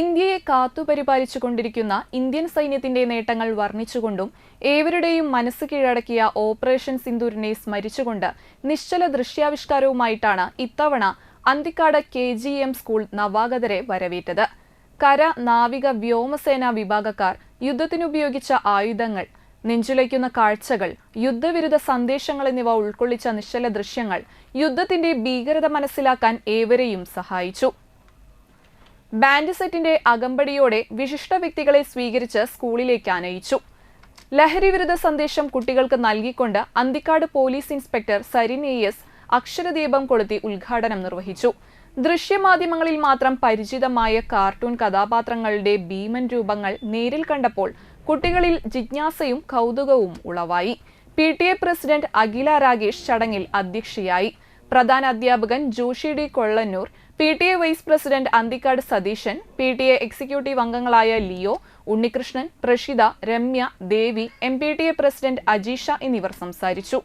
ഇന്ത്യയെ കാത്തുപരിപാലിച്ചുകൊണ്ടിരിക്കുന്ന ഇന്ത്യൻ സൈന്യത്തിന്റെ നേട്ടങ്ങൾ വർണിച്ചുകൊണ്ടും ഏവരുടെയും മനസ്സ് കീഴടക്കിയ ഓപ്പറേഷൻ സിന്ദൂരിനെ സ്മരിച്ചുകൊണ്ട് നിശ്ചല ദൃശ്യാവിഷ്കാരവുമായിട്ടാണ് ഇത്തവണ Anthikad K G M school നവാഗതരെ വരവേറ്റത്. കര നാവിക വ്യോമസേന വിഭാഗക്കാർ യുദ്ധത്തിനുപയോഗിച്ച ആയുധങ്ങൾ നെഞ്ചുലയ്ക്കുന്ന കാഴ്ചകൾ യുദ്ധവിരുദ്ധ സന്ദേശങ്ങൾ എന്നിവ ഉൾക്കൊള്ളിച്ച നിശ്ചല ദൃശ്യങ്ങൾ യുദ്ധത്തിന്റെ ഭീകരത മനസ്സിലാക്കാൻ ഏവരെയും സഹായിച്ചു. ബാൻഡ് സെറ്റിന്റെ അകമ്പടിയോടെ വിശിഷ്ട വ്യക്തികളെ സ്വീകരിച്ച് സ്കൂളിലേക്ക് ആനയിച്ചു. ലഹരി വിരുദ്ധ സന്ദേശം കുട്ടികൾക്ക് നൽകിക്കൊണ്ട് അന്തിക്കാട് പോലീസ് ഇൻസ്പെക്ടർ സരിനേയസ് അക്ഷരദീപം കൊളുത്തി ഉദ്ഘാടനം നിർവഹിച്ചു. ദൃശ്യമാധ്യമങ്ങളിൽ മാത്രം പരിചിതമായ കാർട്ടൂൺ കഥാപാത്രങ്ങളുടെ ഭീമൻ രൂപങ്ങൾ നേരിൽ കണ്ടപ്പോൾ കുട്ടികളിൽ ജിജ്ഞാസയും കൗതുകവും ഉളവായി. P T A president Akhila Ragesh ചടങ്ങിൽ അധ്യക്ഷയായി. പ്രധാന അധ്യാപകൻ Joshi D Kollannur P T A vice president Anthikad Satheesan P T A executive അംഗങ്ങളായ Leo Unnikrishnan Prashitha Ramya Devi M P T A president Ajeesha എന്നിവർ സംസാരിച്ചു.